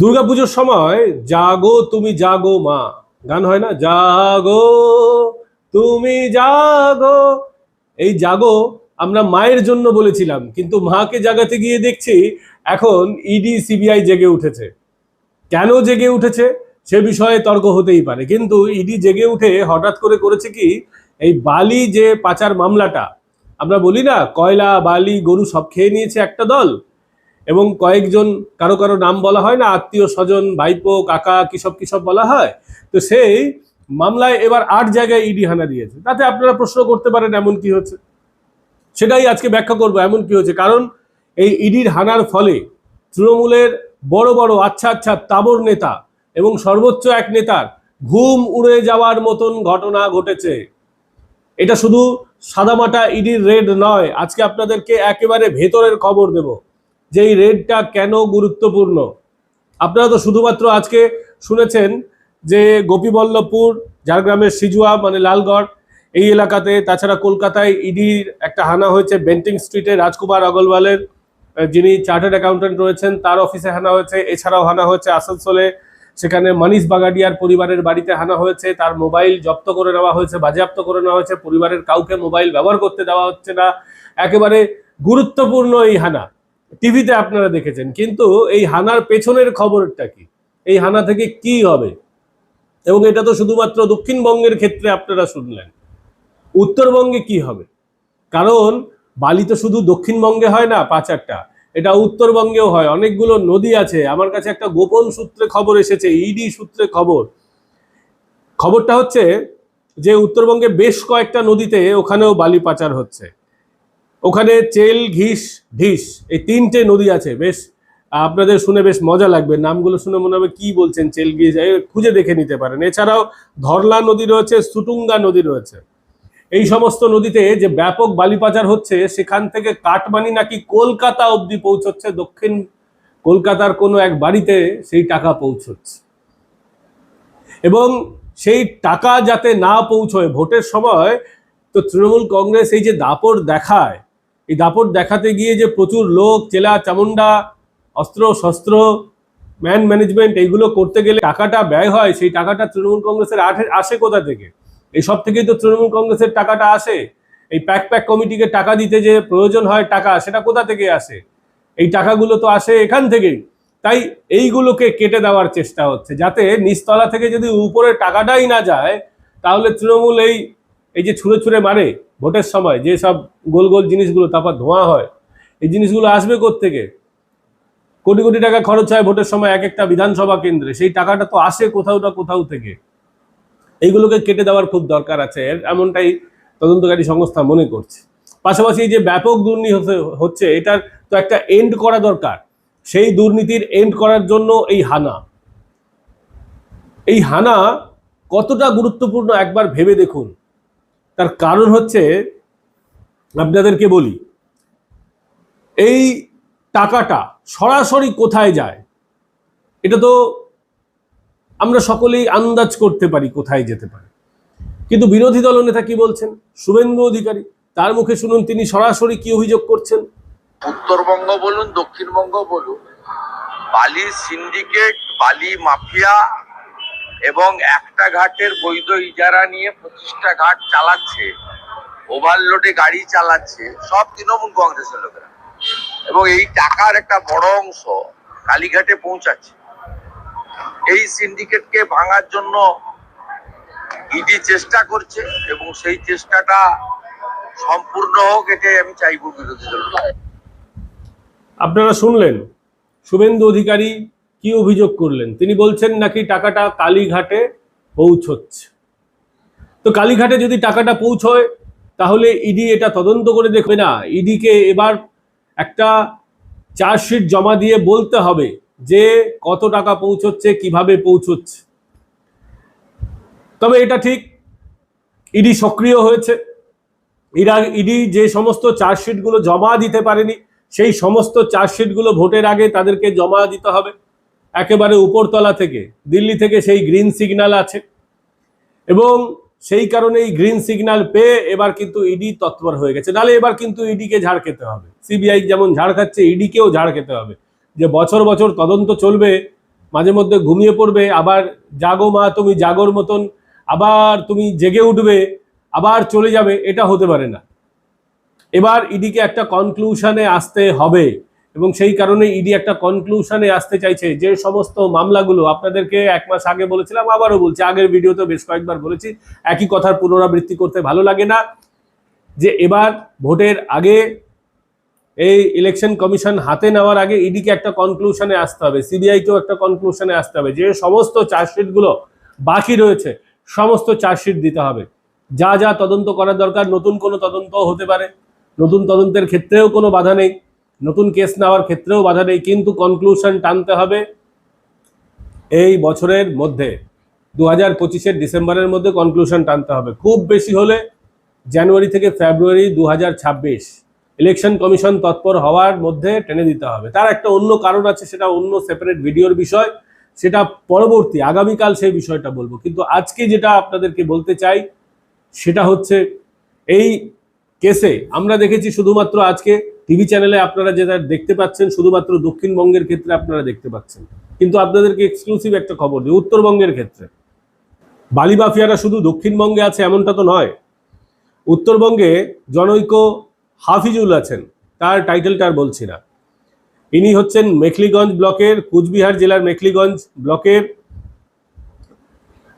দুর্গাপুজোর সময়, জাগো তুমি জাগো মা। গান হয় না? জাগো তুমি জাগো। এই জাগো আমরা মায়ের জন্য বলেছিলাম, কিন্তু মাকে জাগাতে গিয়ে দেখছি এখন ইডি সিবিআই জেগে উঠেছে। কেন জেগে উঠেছে? সে বিষয়ে তর্ক হতেই পারে, কিন্তু ইডি জেগে উঠে হঠাৎ করে করেছে কি, এই বালি যে পাচার মামলাটা, আমরা বলি না, কয়লা, বালি, গরু সব খেয়ে নিয়েছে একটা দল। এবং কয়েকজন, কারও কারও নাম বলা হয় না, আত্মীয় স্বজন, ভাইপো, কাকা, কিসব কিসব বলা হয়। তো সেই মামলায় এবার আট জায়গায় ইডি হানা দিয়েছে। তাতে আপনারা প্রশ্ন করতে পারেন এমন কি হচ্ছে। সেটাই আজকে ব্যাখ্যা করব, এমন কি হচ্ছে। কারণ এই ইডির হানার ফলে তৃণমূলের বড় বড় আচ্ছা আচ্ছা তাবর নেতা এবং সর্বোচ্চ এক নেতার ঘুম উড়ে যাওয়ার মতন ঘটনা ঘটেছে। এটা শুধু সাদামাটা ইডির রেড নয়, আজকে আপনাদেরকে একেবারে ভেতরের খবর দেব। যে এই রেডটা কেন গুরুত্বপূর্ণ? আপনারা তো শুধুমাত্র আজকে শুনেছেন যে গোপীবল্লভপুর, ঝাড়গ্রামের সিজুয়া মানে লালগড়, এই এলাকাতে, তাছাড়া কলকাতায় ইডির একটা হানা হয়েছে বেন্টিং স্ট্রিটে রাজকুমার অগরওয়ালের যিনি চার্টার্ড অ্যাকাউন্টেন্ট রয়েছেন, তার অফিসে হানা হয়েছে। এছাড়াও হানা হয়েছে আসানসোলে, সেখানে মানিশ বাগাডিয়ার পরিবারের বাড়িতে হানা হয়েছে, তার মোবাইল জব্দ করে নেওয়া হয়েছে, বাজেয়াপ্ত করে নেওয়া হয়েছে, পরিবারের কাউকে মোবাইল ব্যবহার করতে দেওয়া হচ্ছে না। একেবারে গুরুত্বপূর্ণ এই হানা। টিভিতে আপনারা দেখেছেন, কিন্তু এই হানার পেছনের খবরটা কি? এই হানা থেকে কি হবে? এবং এটা তো শুধুমাত্র দক্ষিণবঙ্গের ক্ষেত্রে আপনারা শুনলেন। উত্তরবঙ্গে কি হবে? কারণ বালি তো শুধু দক্ষিণবঙ্গে হয় না পাচারটা এটা উত্তরবঙ্গেও হয়। অনেকগুলো নদী আছে। আমার কাছে একটা গোপন সূত্রে খবর এসেছে, ইডি সূত্রে খবর। খবরটা হচ্ছে যে উত্তরবঙ্গে বেশ কয়েকটা নদীতে ওখানেও বালি পাচার হচ্ছে। ওখানে চেল, ঘিস, ঢিস, এই তিনটে নদী আছে, বেশ, আপনাদের শুনে বেশ মজা লাগবে। নামগুলো শুনে মনে হবে কি বলছেন চেল, ঘিস খুঁজে দেখে নিতে পারেন। এছাড়াও ধরলা নদী রয়েছে সুটুঙ্গা নদী রয়েছে। এই সমস্ত নদীতে যে ব্যাপক বালি পাচার হচ্ছে, সেখান থেকে কাটমানি নাকি কলকাতা অবধি পৌঁছচ্ছে, দক্ষিণ কলকাতার কোনো এক বাড়িতে সেই টাকা পৌঁছচ্ছে। এবং সেই টাকা যাতে না পৌঁছয়, ভোটের সময় তো তৃণমূল কংগ্রেস এই যে দাপড় দেখায় এই দাপট দেখাতে গিয়ে যে প্রচুর লোক, চেলা চামুন্ডা অস্ত্র, শস্ত্র, ম্যান ম্যানেজমেন্ট, এইগুলো করতে গেলে টাকাটা ব্যয় হয়, সেই টাকাটা তৃণমূল কংগ্রেসের আঠে- আসে কোথা থেকে? এই সব থেকেই তো তৃণমূল কংগ্রেসের টাকাটা আসে। এই প্যাক প্যাক কমিটিকে টাকা দিতে যে প্রয়োজন হয় টাকা, সেটা কোথা থেকে আসে? এই টাকাগুলো তো আসে এখান থেকেই। তাই এইগুলোকে কেটে দেওয়ার চেষ্টা হচ্ছে, যাতে নিচতলা থেকে যদি উপরে টাকাটাই না যায়, তাহলে তৃণমূল এই এই যে ছুঁড়ে ছুঁড়ে মারে ভোটের সময়, যে সব গোল গোল জিনিসগুলো, তারপর ধোঁয়া হয়, এই জিনিসগুলো আসবে থেকে কোটি কোটি টাকা খরচ হয় ভোটের সময় এক একটা বিধানসভা কেন্দ্রে, সেই টাকাটা তো আসে কোথাও না কোথাও থেকে। এইগুলোকে কেটে দেওয়ার খুব দরকার আছে এমনটাই তদন্তকারী সংস্থা মনে করছে। পাশাপাশি যে ব্যাপক দুর্নীতি হচ্ছে, এটার তো একটা এন্ড করা দরকার। সেই দুর্নীতির এন্ড করার জন্য এই হানা। এই হানা কতটা গুরুত্বপূর্ণ একবার ভেবে দেখুন। তার কারণ হচ্ছে আপনাদেরকে বলি, এই টাকাটা সরাসরি কোথায় যায়? এটা তো আমরা সকলেই আন্দাজ করতে পারি কোথায় যেতে পারে। কিন্তু বিরোধী দলনেতা কি বলছেন? শুভেন্দু অধিকারী, তার মুখে শুনুন, তিনি সরাসরি কি অভিযোগ করছেন? উত্তরবঙ্গ বলুন, দক্ষিণবঙ্গ বলুন, বালি সিন্ডিকেট, বালি মাফিয়া এবং একটা ঘাটের বৈধ ইজারা নিয়ে পঁচিশটা ঘাট চালাচ্ছে ওভারলোডে গাড়ি চালাচ্ছে, সব তৃণমূল কংগ্রেসের লোকেরা। এবং এই টাকার একটা বড় অংশ কালীঘাটে পৌঁছাচ্ছে। এই সিন্ডিকেটকে ভাঙার জন্য ইডি চেষ্টা করছে এবং সেই চেষ্টাটা সম্পূর্ণ হোক, এটাই আমি চাইব বিরোধী দল আপনারা শুনলেন, শুভেন্দু অধিকারী কি অভিযোগ করলেন? তিনি বলছেন নাকি টাকাটা কালীঘাটে পৌঁছচ্ছে। তো কালীঘাটে যদি টাকাটা পৌঁছয়, তাহলে ইডি এটা তদন্ত করে দেখবে না। ইডিকে এবার একটা চার্জশিট জমা দিয়ে বলতে হবে যে কত টাকা পৌঁছচ্ছে, কীভাবে পৌঁছচ্ছে। তবে এটা ঠিক, ইডি সক্রিয় হয়েছে। এরা ইডি যে সমস্ত চার্জশিটগুলো জমা দিতে পারেনি, সেই সমস্ত চার্জশিটগুলো ভোটের আগে তাদেরকে জমা দিতে হবে। একেবারে উপরতলা থেকে, দিল্লি থেকে সেই গ্রিন সিগন্যাল আছে। এবং সেই কারণে এই গ্রিন সিগন্যাল পেয়ে এবার কিন্তু ইডি তৎপর হয়ে গেছে। নাহলে এবার কিন্তু ইডিকে ঝাড় খেতে হবে। সিবিআই যেমন ঝাড় খাচ্ছে ইডিকেও ঝাড় খেতে হবে। যে বছর বছর তদন্ত চলবে, মাঝে মধ্যে ঘুমিয়ে পড়বে, আবার জাগো মা, তুমি জাগোর মতন, আবার তুমি জেগে উঠবে, আবার চলে যাবে, এটা হতে পারে না। এবার ইডিকে একটা কনক্লুশনে আসতে হবে। এবং সেই কারণে ইডি একটা কনক্লুশনে আসতে চাইছে যে সমস্ত মামলাগুলো, আপনাদেরকে এক মাস আগে বলেছিলাম, আবারও বলছি, আগের ভিডিওতে বেশ কয়েকবার বলেছি, একই কথার পুনরাবৃত্তি করতে ভালো লাগে না, যে এবার ভোটের আগে এই ইলেকশন কমিশন হাতে নেওয়ার আগে ইডিকে একটা কনক্লুশনে আসতে হবে, সিবিআইকেও একটা কনক্লুশনে আসতে হবে, যে সমস্ত চার্জশিটগুলো বাকি রয়েছে, সমস্ত চার্জশিট দিতে হবে। যা যা তদন্ত করার দরকার, নতুন কোনো তদন্ত হতে পারে, নতুন তদন্তের ক্ষেত্রেও কোনো বাধা নেই। নতুন কেস নেওয়ার ক্ষেত্রেও বাধা নেই, কিন্তু কনক্লুশন টানতে হবে এই বছরের মধ্যে। দু হাজার পঁচিশের ডিসেম্বরের মধ্যে কনক্লুশন টানতে হবে। খুব বেশি হলে জানুয়ারি থেকে ফেব্রুয়ারি দু হাজার ছাব্বিশ। ইলেকশন কমিশন তৎপর হওয়ার মধ্যে টেনে দিতে হবে। তার একটা অন্য কারণ আছে, সেটা অন্য সেপারেট ভিডিওর বিষয়। সেটা পরবর্তী, আগামীকাল সেই বিষয়টা বলব। কিন্তু আজকে যেটা আপনাদেরকে বলতে চাই, সেটা হচ্ছে এই কেসে আমরা দেখেছি শুধুমাত্র আজকে টিভি চ্যানেলে আপনারা যেটা দেখতে পাচ্ছেন, শুধুমাত্র দক্ষিণবঙ্গের ক্ষেত্রে আপনারা দেখতে পাচ্ছেন। কিন্তু আপনাদেরকে এক্সক্লুসিভ একটা খবর দিই, উত্তরবঙ্গের ক্ষেত্রে। বালি মাফিয়ারা শুধু দক্ষিণবঙ্গে আছে এমনটা তো নয়। উত্তরবঙ্গে জনৈক হাফিজুল আছেন, তার টাইটেলটা আর বলছি না। ইনি হচ্ছেন মেখলিগঞ্জ ব্লকের, কুচবিহার জেলার মেখলিগঞ্জ ব্লকের।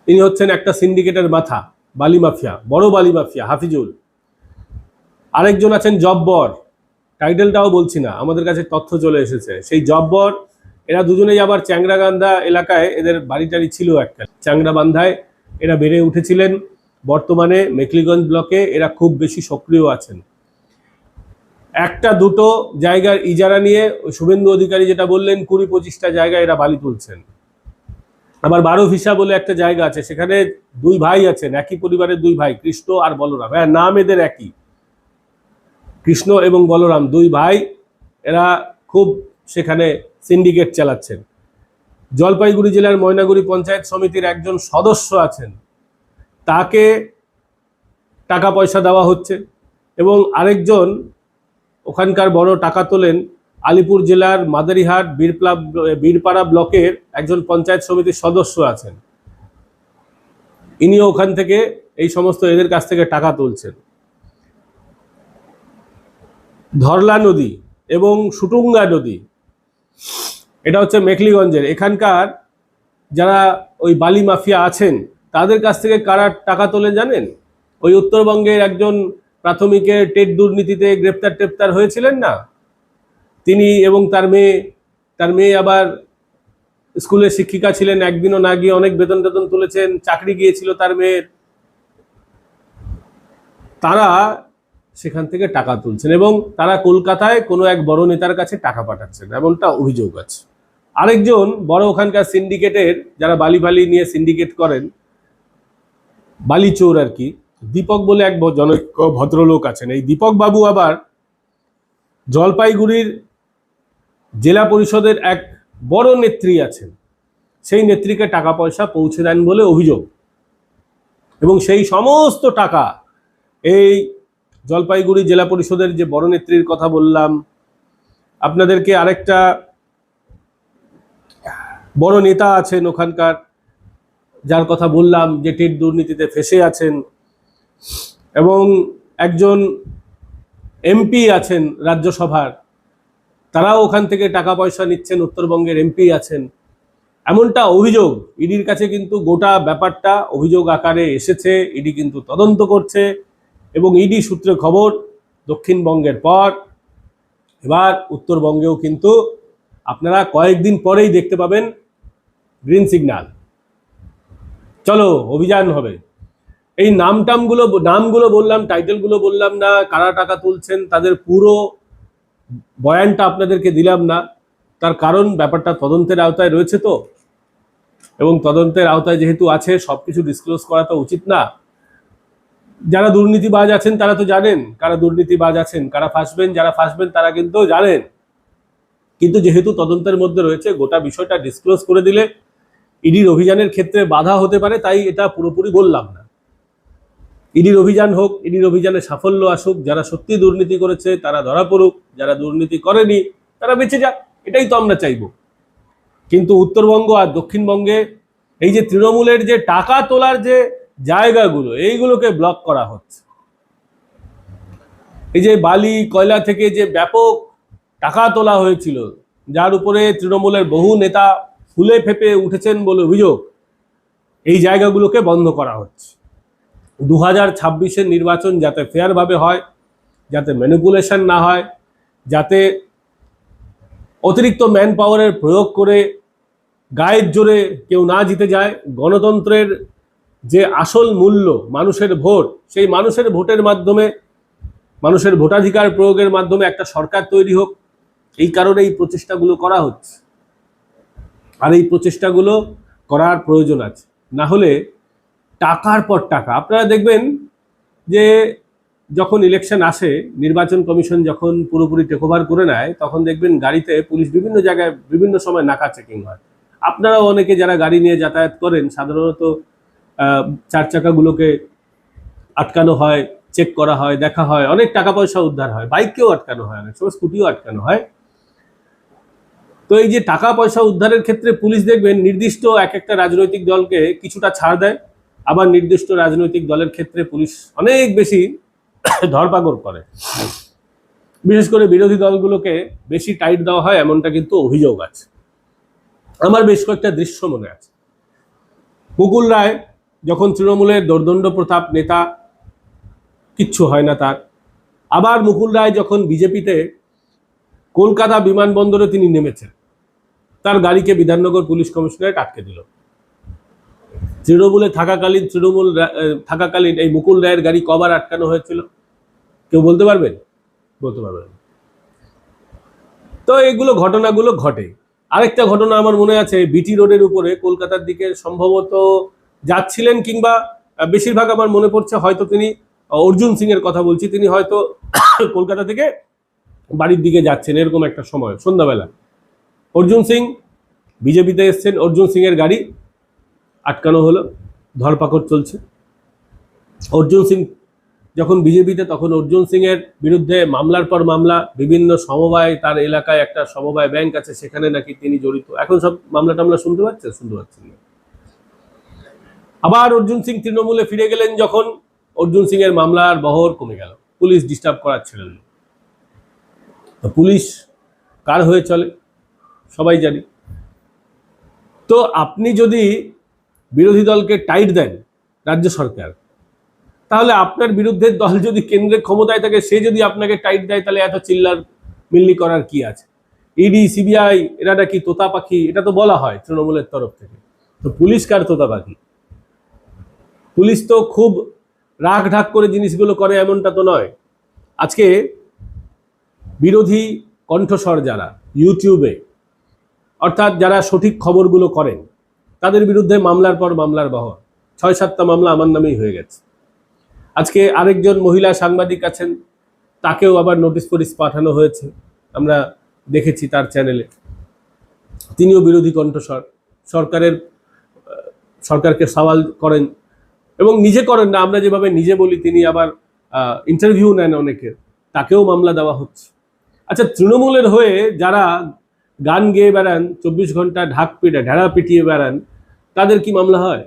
ইনি হচ্ছেন একটা সিন্ডিকেটের মাথা, বালি মাফিয়া, বড় বালি মাফিয়া, হাফিজুল। আরেকজন আছেন জব্বর। টাইটেলটাও বলছি না, আমাদের কাছে তথ্য চলে এসেছে। সেই জব্বর, এরা দুজনেই আবার চ্যাংরাগান্দা এলাকায় এদের বাড়ি টাড়ি ছিল একটা চ্যাংরাবান্ধায় এরা বেড়ে উঠেছিলেন। বর্তমানে মেকলিগঞ্জ ব্লকে এরা খুব বেশি সক্রিয় আছেন। একটা দুটো জায়গার ইজারা নিয়ে শুভেন্দু অধিকারী যেটা বললেন, কুড়ি পঁচিশটা জায়গায় এরা বালি তুলছেন। আবার বারো ভিসা বলে একটা জায়গা আছে, সেখানে দুই ভাই আছেন, একই পরিবারের দুই ভাই, কৃষ্ণ আর বলরাম। হ্যাঁ নাম এদের একই। কৃষ্ণ এবং বলরাম দুই ভাই, এরা খুব সেখানে সিন্ডিকেট চালাচ্ছেন। জলপাইগুড়ি জেলার ময়নাগুড়ি পঞ্চায়েত সমিতির একজন সদস্য আছেন। তাকে টাকা পয়সা দেওয়া হচ্ছে এবং আরেকজন ওখানকার বড় টাকা তোলেন আলিপুর জেলার মাদারিহাট, বীরপ্লা, বীরপাড়া ব্লকের একজন পঞ্চায়েত সমিতির সদস্য আছেন। ইনিও ওখান থেকে এই সমস্ত এদের কাছ থেকে টাকা তুলছেন। ধরলা নদী এবং সুটুঙ্গা নদী। এটা হচ্ছে মেখলিগঞ্জের। এখানকার যারা ওই বালি মাফিয়া আছেন, তাদের কাছ থেকে কারা টাকা তোলেন জানেন? ওই উত্তরবঙ্গের একজন প্রাথমিকের টেট দুর্নীতিতে গ্রেপ্তার টেপ্তার হয়েছিলেন না? তিনি এবং তার মেয়ে তার মেয়ে আবার স্কুলে শিক্ষিকা ছিলেন, একদিনও না গিয়ে অনেক বেতন টেতন তুলেছেন, চাকরি গিয়েছিল তার মেয়ের। তারা সেখান থেকে টাকা তুলছেন এবং তারা কলকাতায় কোনো এক বড় নেতার কাছে টাকা পাঠাচ্ছেন এমনটা অভিযোগ আছে। আরেকজন বড় ওখানকার সিন্ডিকেটের যারা বালি বালি নিয়ে সিন্ডিকেট করেন, বালি চোর আর কি, দীপক বলে এক ভ- জনৈক ভদ্রলোক আছেন। এই দীপক বাবু আবার জলপাইগুড়ির জেলা পরিষদের এক বড় নেত্রী আছেন। সেই নেত্রীকে টাকা পয়সা পৌঁছে দেন বলে অভিযোগ এবং সেই সমস্ত টাকা এই জলপাইগুড়ি জেলা পরিষদের যে বড় নেত্রীর কথা বললাম, আপনাদেরকে আরেকটা বড় নেতা আছেন ওখানকার, যার কথা বললাম যে টেট দুর্নীতিতে ফেসে আছেন এবং একজন এমপি আছেন রাজ্যসভার, তারাও ওখান থেকে টাকা পয়সা নিচ্ছেন, উত্তরবঙ্গের এমপি আছেন। এমনটা অভিযোগ, ইডির কাছে কিন্তু গোটা ব্যাপারটা অভিযোগ আকারে এসেছে, ইডি কিন্তু তদন্ত করছে। এবং ইডি সূত্রে খবর, দক্ষিণবঙ্গের পর, এবার উত্তরবঙ্গেও কিন্তু আপনারা কয়েকদিন পরেই দেখতে পাবেন গ্রিন সিগন্যাল চলো, অভিযান হবে। এই নাম টামগুলো নামগুলো বললাম টাইটেলগুলো বললাম না, কারা টাকা তুলছেন, তাদের পুরো বয়ানটা আপনাদেরকে দিলাম না। তার কারণ ব্যাপারটা তদন্তের আওতায় রয়েছে তো। এবং তদন্তের আওতায় যেহেতু আছে, সবকিছু ডিসক্লোজ করা তো উচিত না। যারা দুর্নীতিবাজ আছেন তারা তো জানেন কারা দুর্নীতিবাজ আছেন, কারা ফাঁসবেন, যারা ফাঁসবেন তারা কিন্তু জানেন। কিন্তু যেহেতু তদন্তের মধ্যে রয়েছে, গোটা বিষয়টা ডিসক্লোজ করে দিলে ইডির অভিযানের ক্ষেত্রে বাধা হতে পারে, তাই এটা পুরোপুরি বললাম না। ইডির অভিযান হোক, ইডির অভিযানে সাফল্য আসুক, যারা সত্যি দুর্নীতি করেছে তারা ধরা পড়ুক, যারা দুর্নীতি করেনি তারা বেঁচে যাক, এটাই তো আমরা চাইব। কিন্তু উত্তরবঙ্গ আর দক্ষিণবঙ্গে এই যে তৃণমূলের যে টাকা তোলার যে জায়গাগুলো, এইগুলোকে ব্লক করা হচ্ছে। এই যে বালি, কয়লা থেকে যে ব্যাপক টাকা তোলা হয়েছিল, যার উপরে তৃণমূলের বহু নেতা ফুলে ফেপে উঠেছেন বলে অভিযোগ, এই জায়গাগুলোকে বন্ধ করা হচ্ছে। দু হাজার ছাব্বিশের নির্বাচন যাতে ফেয়ারভাবে হয়, যাতে ম্যানিপুলেশন না হয়, যাতে অতিরিক্ত ম্যান পাওয়ারের প্রয়োগ করে গায়ের জোরে কেউ না জিতে যায়, গণতন্ত্রের যে আসল মূল্য মানুষের ভোট, সেই মানুষের ভোটের মাধ্যমে, মানুষের ভোটাধিকার প্রয়োগের মাধ্যমে একটা সরকার তৈরি হোক, এই কারণে এই প্রচেষ্টাগুলো করা হচ্ছে। আর এই প্রচেষ্টাগুলো করার প্রয়োজন আছে। না হলে টাকার পর টাকা। আপনারা দেখবেন যে যখন ইলেকশন আসে, নির্বাচন কমিশন যখন পুরোপুরি টেকওভার করে নেয়, তখন দেখবেন গাড়িতে পুলিশ বিভিন্ন জায়গায় বিভিন্ন সময় নাকা চেকিং হয়। আপনারাও অনেকে যারা গাড়ি নিয়ে যাতায়াত করেন, সাধারণত চার চাকাগুলোকে আটকানো হয় চেক করা হয়, দেখা হয়, অনেক টাকা পয়সা উদ্ধার হয়। বাইককেও আটকানো হয়, অনেক সময় স্কুটিও আটকানো হয়। তো এই যে টাকা পয়সা উদ্ধারের ক্ষেত্রে পুলিশ দেখবেন, নির্দিষ্ট এক একটা রাজনৈতিক দলকে কিছুটা ছাড় দেয়। আবার নির্দিষ্ট রাজনৈতিক দলের ক্ষেত্রে পুলিশ অনেক বেশি ধরপাকড় করে। বিশেষ করে বিরোধী দলগুলোকে বেশি টাইট দেওয়া হয়, এমনটা কিন্তু অভিযোগ আছে। আমার বেশ কয়েকটা দৃশ্য মনে আছে। মুকুল রায় যখন তৃণমূলের দোর্দণ্ড প্রতাপ নেতা, কিচ্ছু হয় না তার। আবার মুকুল রায় যখন বিজেপিতে কলকাতা বিমানবন্দরে তিনি নেমেছেন, তার গাড়িকে বিধাননগর পুলিশ কমিশনারেট আটকে দিল। তৃণমূলে থাকাকালীন তৃণমূল থাকাকালীন এই মুকুল রায়ের গাড়ি কবার আটকানো হয়েছিল? কেউ বলতে পারবেন? বলতে পারবেন তো এগুলো ঘটনাগুলো ঘটে। আরেকটা ঘটনা আমার মনে আছে, বিটি রোডের উপরে, কলকাতার দিকে সম্ভবত যাচ্ছিলেন কিংবা বেশিরভাগ আমার মনে পড়ছে হয়তো তিনি অর্জুন সিং এর কথা বলছি, তিনি হয়তো কলকাতা থেকে বাড়ির দিকে যাচ্ছেন, এরকম একটা সময়, সন্ধ্যাবেলা। অর্জুন সিং বিজেপিতে এসছেন, অর্জুন সিং এর গাড়ি আটকানো হলো, ধরপাকড় চলছে। অর্জুন সিং যখন বিজেপিতে, তখন অর্জুন সিং এর বিরুদ্ধে মামলার পর মামলা, বিভিন্ন সমবায়, তার এলাকায় একটা সমবায় ব্যাংক আছে, সেখানে নাকি তিনি জড়িত। এখন সব মামলা টামলা শুনতে পাচ্ছেন? শুনতে পাচ্ছেন না। আবার অর্জুন সিং তৃণমূলে ফিরে গেলেন যখন অর্জুন সিং এর মামলার বহর কমে গেল। পুলিশ ডিস্টার্ব করার ছিলেন। তো পুলিশ কার হয়ে চলে? সবাই জানি। তো আপনি যদি বিরোধী দলকে টাইট দেন রাজ্য সরকার, তাহলে আপনার বিরুদ্ধে দল যদি কেন্দ্রের ক্ষমতায় থাকে, সে যদি আপনাকে টাইট দেয়, তাহলে এত চিল্লার মিল্লি করার কি আছে? ইডি সিবিআই এরা নাকি তোতা পাখি, এটা তো বলা হয় তৃণমূলের তরফ থেকে। তো পুলিশ কার তোতা পাখি? পুলিশ তো খুব রাগ ঢাক করে জিনিসগুলো করে, এমনটা তো নয়। আজকে বিরোধী কণ্ঠস্বর যারা ইউটিউবে, অর্থাৎ যারা সঠিক খবরগুলো করেন, তাদের বিরুদ্ধে মামলার পর মামলার বহর। ছয় সাতটা মামলা আমার নামেই হয়ে গেছে। আজকে আরেকজন মহিলা সাংবাদিক আছেন, তাকেও আবার নোটিশ ফোটিস পাঠানো হয়েছে। আমরা দেখেছি তার চ্যানেলে। তিনিও বিরোধী কণ্ঠস্বর। সরকারের সরকারকে সওয়াল করেন এবং নিজে করেন না, আমরা যেভাবে নিজে বলি, তিনি আবার ইন্টারভিউ নেন অনেকের, তাকেও মামলা দেওয়া হচ্ছে। আচ্ছা তৃণমূলের হয়ে যারা গান গেয়ে বেড়ান, চব্বিশ ঘণ্টা ঢাক পিটে ঢেড়া পিটিয়ে বেড়ান, তাদের কি মামলা হয়?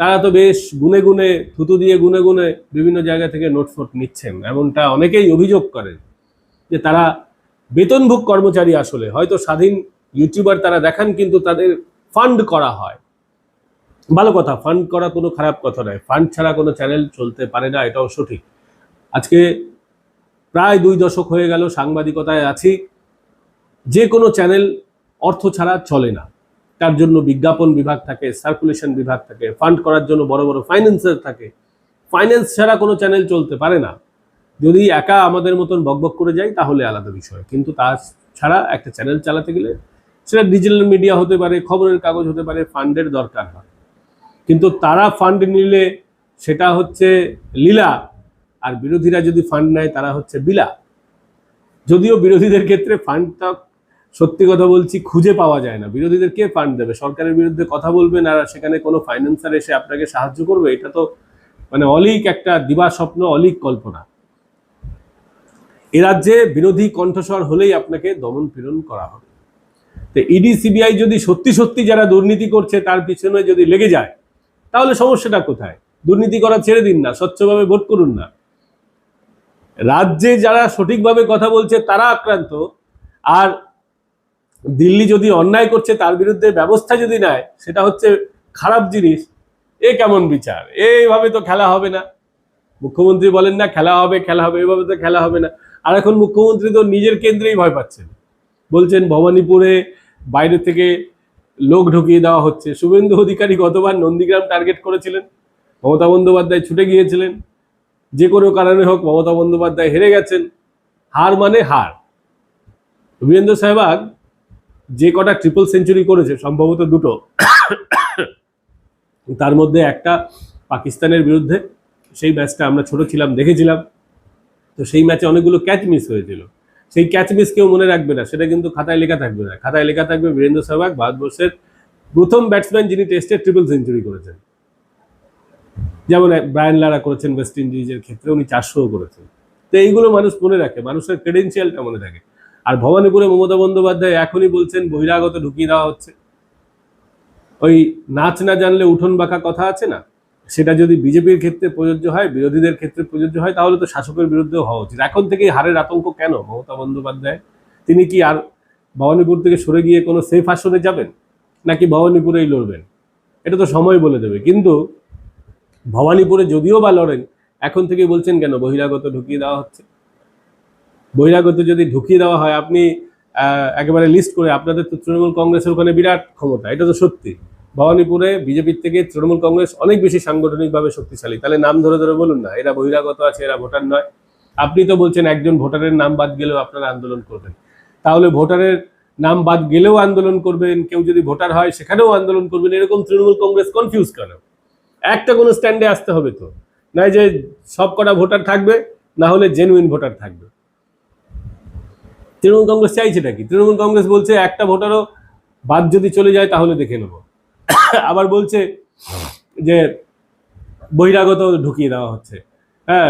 তারা তো বেশ গুনে গুনে, থুতু দিয়ে গুনে গুনে বিভিন্ন জায়গা থেকে নোটফোট নিচ্ছেন, এমনটা অনেকেই অভিযোগ করেন যে তারা বেতনভোগ কর্মচারী আসলে, হয়তো স্বাধীন ইউটিউবার তারা দেখান, কিন্তু তাদের ফান্ড করা হয়। ভালো কথা ফান্ড করা কোনো খারাপ কথা নয়। ফান্ড ছাড়া কোনো চ্যানেল চলতে পারে না, এটাও সঠিক। আজকে প্রায় দুই দশক হয়ে গেল সাংবাদিকতায় আছি। যে কোনো চ্যানেল অর্থ ছাড়া চলে না। তার জন্য বিজ্ঞাপন বিভাগ থাকে সার্কুলেশন বিভাগ থাকে ফান্ড করার জন্য বড় বড় ফাইন্যান্সার থাকে। ফাইন্যান্স ছাড়া কোনো চ্যানেল চলতে পারে না। যদি একা আমাদের মতন বকবক করে যাই, তাহলে আলাদা বিষয়। কিন্তু তা ছাড়া একটা চ্যানেল চালাতে গেলে সেটা ডিজিটাল মিডিয়া হতে পারে, খবরের কাগজ হতে পারে ফান্ডের দরকার হয়। কিন্তু তারা ফান্ড নিলে সেটা হচ্ছে লীলা, আর বিরোধীরা যদি ফান্ড নেয় তারা হচ্ছে বিলা যদিও বিরোধীদের ক্ষেত্রে ফান্ডটা সত্যি কথা বলছি খুঁজে পাওয়া যায় না। বিরোধীদের কে ফান্ড দেবে? সরকারের বিরুদ্ধে কথা বলবেন আর সেখানে কোনো ফাইন্যান্সার এসে আপনাকে সাহায্য করবে? এটা তো মানে অলিক একটা দিবা স্বপ্ন, অলিক কল্পনা। এ রাজ্যে বিরোধী কণ্ঠস্বর হলেই আপনাকে দমন পীড়ন করা হবে। তো ইডি, সিবিআই যদি সত্যি সত্যি যারা দুর্নীতি করছে, তার পিছনে যদি লেগে যায় তাহলে সমস্যাটা কোথায়? দুর্নীতি করা ছেড়ে দিন না, স্বচ্ছভাবে ভোট করুন না। রাজ্যে যারা সঠিকভাবে কথা বলছে তারা আক্রান্ত, আর দিল্লি যদি অন্যায় করছে তার বিরুদ্ধে ব্যবস্থা যদি নেয়, সেটা হচ্ছে খারাপ জিনিস। এ কেমন বিচার? এইভাবে তো খেলা হবে না। মুখ্যমন্ত্রী বলেন না, খেলা হবে খেলা হবে এভাবে তো খেলা হবে না। আর এখন মুখ্যমন্ত্রী তো নিজের কেন্দ্রেই ভয় পাচ্ছেন। বলছেন ভবানীপুরে বাইরে থেকে লোক ঢুকিয়ে দেওয়া হচ্ছে। শুভেন্দু অধিকারী গতবার নন্দীগ্রাম টার্গেট করেছিলেন। মমতা বন্দ্যোপাধ্যায় ছুটে গিয়েছিলেন। যে কোনো কারণে হোক মমতা বন্দ্যোপাধ্যায় হেরে গেছেন। হার মানে হার। বীরেন্দ্র সেহবাগ যে কটা ট্রিপল সেঞ্চুরি করেছে, সম্ভবত দুটো। তার মধ্যে একটা পাকিস্তানের বিরুদ্ধে। সেই ম্যাচটা আমরা ছোট ছিলাম, দেখেছিলাম। তো সেই ম্যাচে অনেকগুলো ক্যাচ মিস হয়েছিল। সেই ক্যাচ মিস কেউ মনে রাখবে না, সেটা কিন্তু খাতায় লেখা থাকবে না। খাতায় লেখা থাকবে বীরেন্দ্র সেহবাগ, ভারতবর্ষের প্রথম ব্যাটসম্যান যিনি টেস্টে ট্রিপল সেঞ্চুরি করেছেন। যেমন ব্রায়ান লারা করেছেন ওয়েস্ট ইন্ডিজের ক্ষেত্রে, উনি চারশোও করেছেন। তো এইগুলো মানুষ মনে রাখে, মানুষের ক্রেডেন্সিয়ালটা মনে থাকে। আর ভবানীপুরে মমতা বন্দ্যোপাধ্যায় এখনই বলছেন, বহিরাগত ঢুকিয়ে দেওয়া হচ্ছে। ওই নাচ না জানলে উঠোন বাঁকা কথা আছে না? সেটা যদি বিজেপির ক্ষেত্রে প্রযোজ্য হয়, বিরোধীদের ক্ষেত্রে প্রযোজ্য হয়, তাহলে তো শাসকের বিরুদ্ধেও হওয়া উচিত। এখন থেকেই হারের আতঙ্ক কেন? মমতা বন্দ্যোপাধ্যায়, তিনি কি আর ভবানীপুর থেকে সরে গিয়ে কোনো সেফ আসনে যাবেন? নাকি ভবানীপুরেই লড়বেন? এটা তো সময় বলে দেবে। কিন্তু ভবানীপুরে যদিও বা লড়েন, এখন থেকে বলছেন কেন বহিরাগত ঢুকিয়ে দেওয়া হচ্ছে? বহিরাগত যদি ঢুকিয়ে দেওয়া হয়, আপনি একেবারে লিস্ট করে, আপনাদের তো তৃণমূল কংগ্রেসের ওখানে বিরাট ক্ষমতা, এটা তো সত্যি। ভবানীপুরে বিজেপির থেকে তৃণমূল কংগ্রেস অনেক বেশি সাংগঠনিকভাবে শক্তিশালী। তাহলে নাম ধরে ধরে বলুন না, এরা বহিরাগত আছে, এরা ভোটার নয়। আপনি তো বলছেন একজন ভোটারের নাম বাদ গেলেও আপনারা আন্দোলন করবেন। তাহলে ভোটারের নাম বাদ গেলেও আন্দোলন করবেন, কেউ যদি ভোটার হয় সেখানেও আন্দোলন করবেন, এরকম তৃণমূল কংগ্রেস কনফিউজ কেন? একটা কোনো স্ট্যান্ডে আসতে হবে তো। নয় যে সব কটা ভোটার থাকবে, না হলে জেনুইন ভোটার থাকবে। তৃণমূল কংগ্রেস চাইছেটা কি? তৃণমূল কংগ্রেস বলছে একটা ভোটারও বাদ যদি চলে যায় তাহলে দেখে নেব। আবার বলছে যে বহিরাগত ঢুকিয়ে দেওয়া হচ্ছে। হ্যাঁ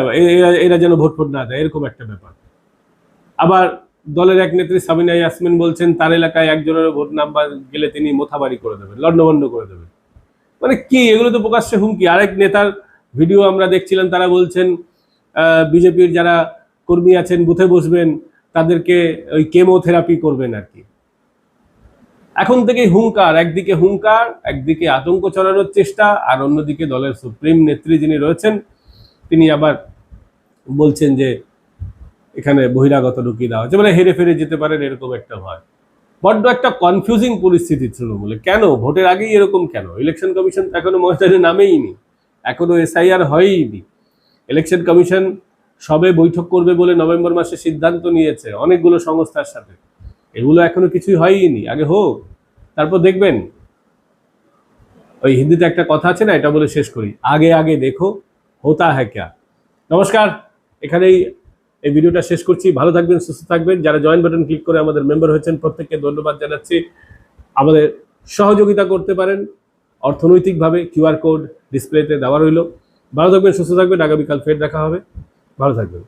এরা যেন ভোট ফোট না দেয়, এরকম একটা ব্যাপার। আবার দলের এক নেত্রী সাবিনা ইয়াসমিন বলছেন, তার এলাকায় একজনের ভোট নাম্বার গেলে তিনি মোথাবাড়ি করে দেবেন, লণ্ডভণ্ড করে দেবেন। মানে কি, এগুলো তো প্রকাশ্যে হুমকি। আরেক নেতার ভিডিও আমরা দেখছিলাম, তারা বলছেন বিজেপির যারা কর্মী আছেন, বুথে বসবেন, তাদেরকে ওই কেমোথেরাপি করবেন আর কি। এখন থেকে হুঙ্কার, একদিকে হুঙ্কার, একদিকে আতঙ্ক ছড়ানোর চেষ্টা, আর অন্যদিকে দলের সুপ্রিম নেত্রী যিনি রয়েছেন, তিনি আবার বলছেন যে এখানে বহিরাগত ঢুকিয়ে দেওয়া হচ্ছে মানে হেরে ফেরে যেতে পারেন এরকম একটা ভয়। বড্ড একটা কনফিউজিং পরিস্থিতি তৃণমূলে। কেন? ভোটের আগেই এরকম কেন? ইলেকশন কমিশন তো এখনও ময়দানে নামেইনি এখনও এসআইআর হয়ইনি। ইলেকশন কমিশন সবে বৈঠক করবে বলে নভেম্বর মাসে সিদ্ধান্ত নিয়েছে অনেকগুলো সংস্থার সাথে। এগুলো এখনও কিছুই হয়ইনি, আগে হোক। তারপর দেখবেন, ওই হিন্দিতে একটা কথা আছে না, এটা বলে শেষ করি। আগে আগে দেখো, হোতা হ্যাঁ ক্যা? নমস্কার, এখানেই এই ভিডিওটা শেষ করছি। ভালো থাকবেন, সুস্থ থাকবেন। যারা জয়েন বাটন ক্লিক করে আমাদের মেম্বার হয়েছেন, প্রত্যেককে ধন্যবাদ জানাচ্ছি। আমাদের সহযোগিতা করতে পারেন। অর্থনৈতিকভাবে কিউআর কোড ডিসপ্লেতে দেওয়া রইল। ভালো থাকবেন, সুস্থ থাকবেন। আগামীকাল ফের দেখা হবে। ভালো থাকবেন।